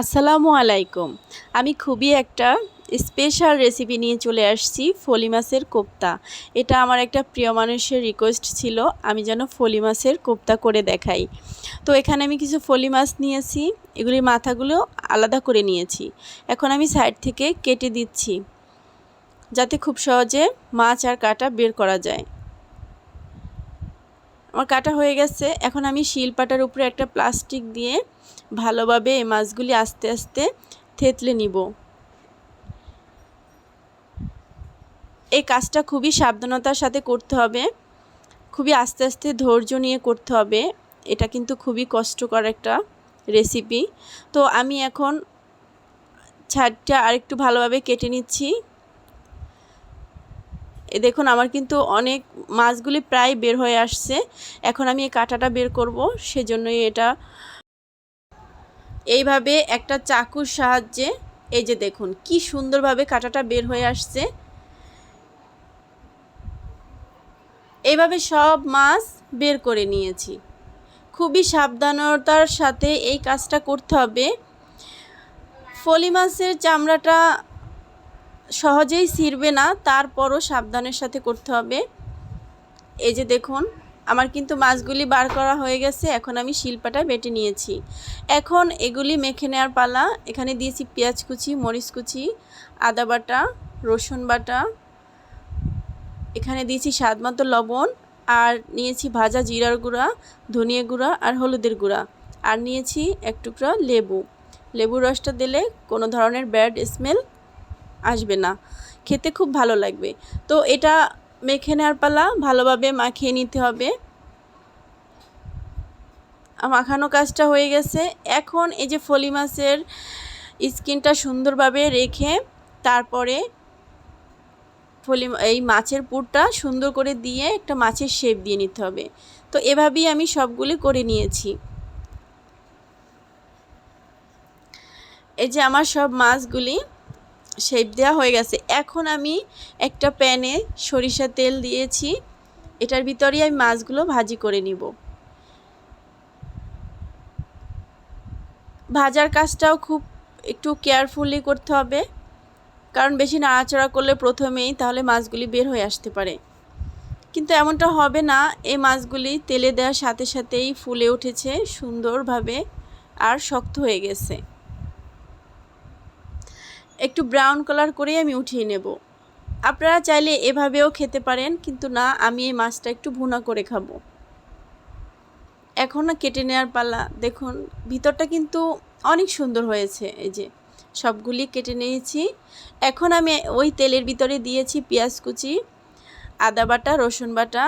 আসসালামু আলাইকুম। আমি খুবই একটা স্পেশাল রেসিপি নিয়ে চলে আসছি, ফলি মাছের কোপ্তা। এটা আমার একটা প্রিয় মানুষের রিকোয়েস্ট ছিল, আমি যেন ফলি মাছের কোপ্তা করে দেখাই। তো এখানে আমি কিছু ফলি মাছ নিয়েছি, এগুলির মাথাগুলো আলাদা করে নিয়েছি। এখন আমি সাইড থেকে কেটে দিচ্ছি, যাতে খুব সহজে মাছ আর কাটা বের করা যায়। আমার কাটা হয়ে গেছে। এখন আমি শিলপাটার উপরে একটা প্লাস্টিক দিয়ে ভালোভাবে এই মাছগুলি আস্তে আস্তে থেতলে নিব। এই কাজটা খুবই সাবধানতার সাথে করতে হবে। খুবই আস্তে আস্তে ধৈর্য নিয়ে করতে হবে। এটা কিন্তু খুবই কষ্টকর একটা রেসিপি তো আমি এখন ছাড়টা আরেকটু ভালোভাবে কেটে নিচ্ছি। এ দেখুন, আমার কিন্তু অনেক মাছগুলি প্রায় বের হয়ে আসছে। এখন আমি এই কাঁটাটা বের করব, সেজন্যই এটা এইভাবে একটা চাকুর সাহায্যে, এই যে দেখুন, কি সুন্দরভাবে কাঁটাটা বের হয়ে আসছে। এইভাবে সব মাছ বের করে নিয়েছি। খুবই সাবধানতার সাথে এই কাজটা করতে হবে। ফলি মাছের চামড়াটা সহজেই ছিঁড়বে না, তারপরও সাবধানের সাথে করতে হবে। এই যে দেখুন, আমার কিন্তু মাছগুলি বার করা হয়ে গেছে, এখন আমি শিল্পাটা বেটে নিয়েছি। এখন এগুলি মেখে নেওয়ার পালা, এখানে দিয়েছি পেঁয়াজ কুচি, মরিচ কুচি, আদা বাটা, রসুন বাটা, এখানে দিয়েছি স্বাদ মতো লবণ, আর নিয়েছি ভাজা জিরার গুঁড়া, ধনিয়া গুঁড়া আর হলুদের গুঁড়া, আর নিয়েছি এক টুকরা লেবু। লেবুর রসটা দিলে কোনো ধরনের ব্যাড স্মেল আসবে না। খেতে খুব ভালো লাগবে। তো এটা মেখে নেওয়ার পালা, ভালোভাবে মাখিয়ে নিতে হবে। মাখানো কাজটা হয়ে গেছে। এখন এই যে ফলি মাছের স্কিনটা সুন্দরভাবে রেখে তারপরে ফলি এই মাছের পুরটা সুন্দর করে দিয়ে একটা মাছের শেপ দিয়ে নিতে হবে। তো এভাবেই আমি সবগুলি করে নিয়েছি। এই যে আমার সব মাছগুলি শেপ দেওয়া হয়ে গেছে। এখন আমি একটা প্যানে সরিষা তেল দিয়েছি। এটার ভিতরেই আমি মাছগুলো ভাজি করে নিব। ভাজার কাজটাও খুব একটু কেয়ারফুলি করতে হবে। কারণ বেশি নাড়াচড়া করলে প্রথমেই তাহলে মাছগুলি বের হয়ে আসতে পারে। কিন্তু এমনটা হবে না, এই মাছগুলি তেলে দেওয়ার সাথে সাথেই ফুলে উঠেছে সুন্দরভাবে আর শক্ত হয়ে গেছে। একটু ব্রাউন কালার করেই আমি উঠিয়ে নেব। আপনারা চাইলে এভাবেও খেতে পারেন, কিন্তু না, আমি এই মাছটা একটু ভুনা করে খাব। এখন কেটে নেওয়ার পালা। দেখুন, ভিতরটা কিন্তু অনেক সুন্দর হয়েছে, এই যে। সবগুলি কেটে নিয়েছি। এখন আমি ওই তেলের ভিতরে দিয়েছি পেঁয়াজ কুচি, আদা বাটা, রসুন বাটা,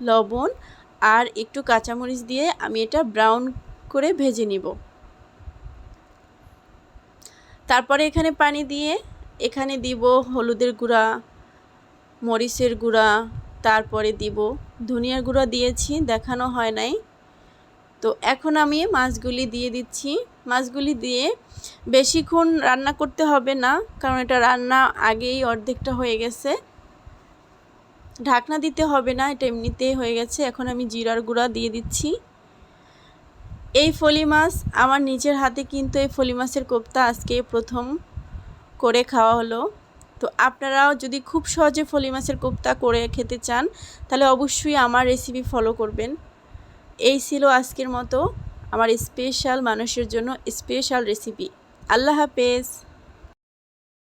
লবণ আর একটু কাঁচামরিচ দিয়ে আমি এটা ব্রাউন করে ভেজে নিব। তারপরে এখানে পানি দিয়ে এখানে দিব হলুদের গুঁড়া, মরিচের গুঁড়া, তারপরে দিব ধনিয়ার গুঁড়া দিয়েছি, দেখানো হয় নাই। তো এখন আমি মাছগুলি দিয়ে দিচ্ছি। মাছগুলি দিয়ে বেশিক্ষণ রান্না করতে হবে না, কারণ এটা রান্না আগেই অর্ধেকটা হয়ে গেছে। ঢাকনা দিতে হবে না, এটা এমনিতেই হয়ে গেছে। এখন আমি জিরার গুঁড়া দিয়ে দিচ্ছি। এই ফলি মাছ, আমার নিজের হাতে কিন্তু এই ফলি মাছের কোপ্তা আজকে প্রথম করে খাওয়া হলো। তো আপনারাও যদি খুব সহজে ফলি মাছের কোপ্তা করে খেতে চান, তাহলে অবশ্যই আমার রেসিপি ফলো করবেন। এই ছিল আজকের মতো আমার স্পেশাল মানুষের জন্য স্পেশাল রেসিপি আল্লাহ হাফেজ।